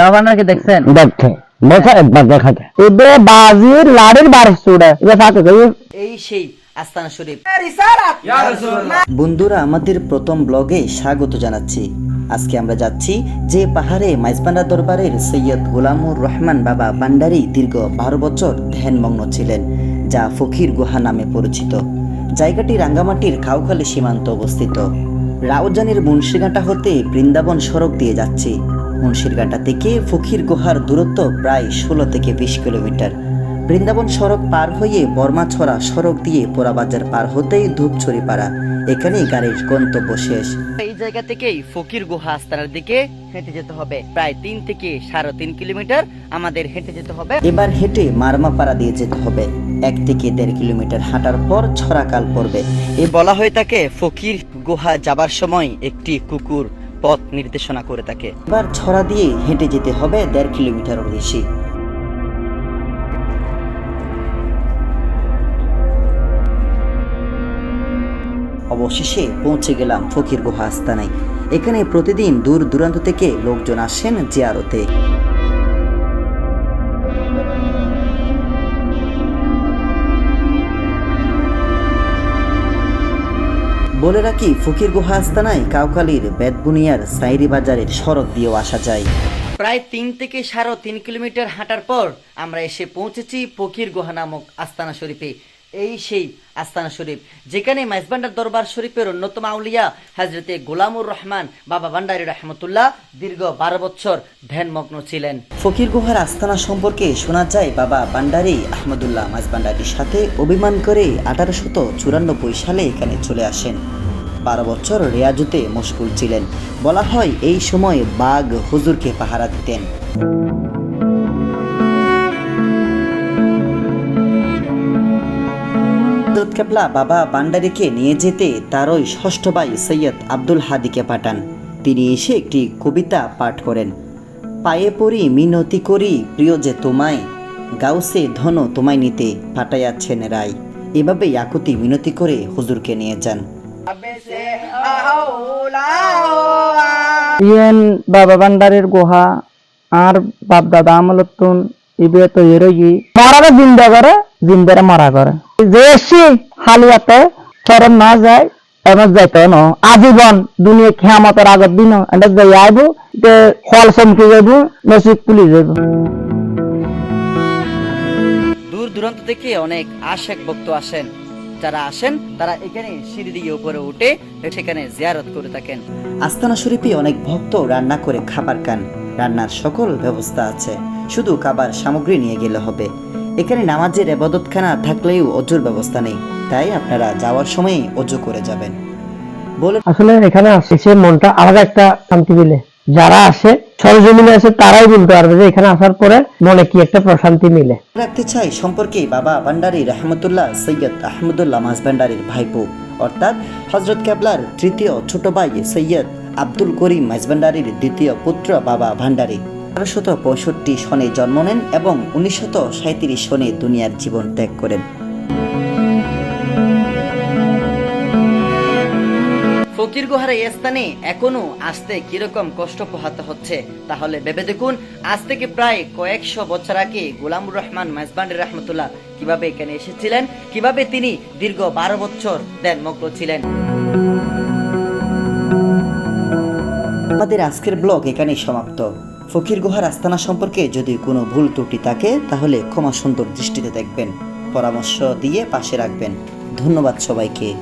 বাবানাকে দেখছেন? দেখতে দেখা একবার দেখাতে। এবে বাজির লাড়ির বারিশ চুড়ে। এবে থাকে এই সেই আস্তানা শরীফ। বন্ধুরা আমাদের প্রথম ব্লগে স্বাগত জানাচ্ছি। আজকে আমরা যাচ্ছি যে পাহাড়ে মাইজবান্ডা দরবারের সৈয়দ গোলামুর রহমান বাবা ভান্ডারী দীর্ঘ বারো বছর ধ্যানমগ্ন ছিলেন যা ফকির গুহা নামে পরিচিত। জায়গাটি রাঙ্গামাটির খাউখালী সীমান্ত অবস্থিত। রাউজানির মুন্সিঘাটা হতে বৃন্দাবন সড়ক দিয়ে যাচ্ছি। মুন্সিরঘাটা থেকে ফকির গুহার দূরত্ব প্রায় ষোলো থেকে বিশ কিলোমিটার। বৃন্দাবন সড়ক পার হয়ে বর্মাছড়া সড়ক দিয়ে পোড়াবাজার পার হতেই ধূপছড়ি পাড়া এখানেই গাড়ির গন্তব্য শেষ। এই জায়গা থেকেই ফকির গুহা আস্তানার দিকে হেঁটে যেতে হবে। প্রায় তিন থেকে সাড়ে তিন কিলোমিটার আমাদের হেঁটে যেতে হবে। এবার হেঁটে মারমাপাড়া দিয়ে যেতে হবে। এক থেকে দেড় কিলোমিটার হাঁটার পর ছড়াকাল পড়বে। এ বলা হয়ে থাকে ফকির গুহা যাবার সময় একটি কুকুর পথ নির্দেশনা করে থাকে। এবার ছড়া দিয়ে হেঁটে যেতে হবে দেড় কিলোমিটারও বেশি। অবশেষে পৌঁছে গেলাম ফকির গুহা আস্তানায়। এখানে প্রতিদিন দূর দূরান্ত থেকে লোকজন আসেন জিয়ারতে। বলে রাখি, ফকির গুহা আস্তানায় কাউকালির বেদবুনিয়ার সাইরি বাজারের সড়ক দিয়েও আসা যায়। প্রায় তিন থেকে সাড়ে তিন কিলোমিটার হাঁটার পর আমরা এসে পৌঁছেছি ফকির গুহা নামক আস্তানা শরীফে। এই সেই আস্তানা শরীফ, যেখানে মাইজবান্ডার দরবার শরীফের অন্যতম আউলিয়া হাজরতে গোলামুর রহমান বাবা ভান্ডারী রহমতুল্লাহ দীর্ঘ বারো বছর ধ্যানমগ্ন ছিলেন। ফকির গুহার আস্তানা সম্পর্কে শোনা যায় বাবা বান্ডারি আহমদুল্লাহ মাঝবান্ডারির সাথে অভিমান করে আঠারোশত চুরানব্বই সালে এখানে চলে আসেন। বারো বছর রেয়াজুতে মশগুল ছিলেন। বলা হয় এই সময় বাঘ হুজুরকে পাহারা দিতেন। হযরত কেবলা বাবা বান্ডারিকে নিয়ে যেতে তারই ষষ্ঠ ভাই সৈয়দ আব্দুল হাদিকে পাঠান। তিনি এসে একটি কবিতা পাঠ করেন। পায়ে পড়ি মিনতি করি প্রিয় যে তোমায়, গাউসে ধন তোমায় নিতে পাঠাইয়াছেন রায়। এভাবে ইয়াকুতি মিনতি করে হুজুরকে নিয়ে যান। ইয়েন বাবা ভান্ডারের গুহা, আর বাপ দাদা আমলতুন ইবে তো এরই। মারারে জিন্দা করে, জিন্দারে মারা করে। এসি হালিয়াতে চরণ না যায় এমন যাইতো ন। আজীবন দুনিয়া খেয়ামতের আগত দিন এটা যাই আইব যে ফল চমকি যাইব নসিব পুলি যাইব। দূর দূরান্ত থেকে অনেক আশেক ভক্ত আসেন। যারা আসেন তারা এখানে সিঁড়ি দিয়ে উপরে উঠে সেখানে জিয়ারত করে থাকেন। আস্তানা শরীফে অনেক ভক্ত রান্না করে খাবার খান। রান্নার সকল ব্যবস্থা আছে। শুধু খাবার সামগ্রী নিয়ে গেলে হবে। এখানে নামাজের এবাদতখানা থাকলেও অজুর ব্যবস্থা নেই। তাই আপনারা যাওয়ার সময় অজু করে যাবেন। বলে আসলে এখানে আসে সে মনটা আলাদা একটা শান্তি মিলে যারা আসে সরজমিনে আসে তারাই বলতে পারবে যে এখানে আসার পরে মনে কি একটা প্রশান্তি মিলে। রাখতে চাই সম্পর্কে বাবা ভান্ডারি রহমতুল্লাহ সৈয়দ আহমদুল্লাহ মাস ভান্ডারির ভাইপো। অর্থাৎ হজরত ক্যাবলার তৃতীয় ছোট ভাই সৈয়দ আব্দুল করিম মাইজভান্ডারির দ্বিতীয় পুত্র বাবা ভান্ডারি। আঠারোশত পঁয়ষট্টি সনে জন্ম নেন এবং উনিশশত সাঁত্রিশ সনে দুনিয়ার জীবন ত্যাগ করেন। ফকির গুহার এই স্থানে এখনও আসতে কীরকম কষ্ট পোহাতে হচ্ছে তাহলে ভেবে দেখুন আজ থেকে প্রায় কয়েকশো বছর আগে গোলামুর রহমান মাইজবান্ডি রহমতুল্লাহ কীভাবে এখানে এসেছিলেন কীভাবে তিনি দীর্ঘ বারো বছর দেন মগ্ন ছিলেন। আমাদের আজকের ব্লগ এখানেই সমাপ্ত। ফকির গুহার আস্তানা সম্পর্কে যদি কোনো ভুল ত্রুটি থাকে, তাহলে ক্ষমা সুন্দর দৃষ্টিতে দেখবেন। পরামর্শ দিয়ে পাশে রাখবেন। ধন্যবাদ সবাইকে।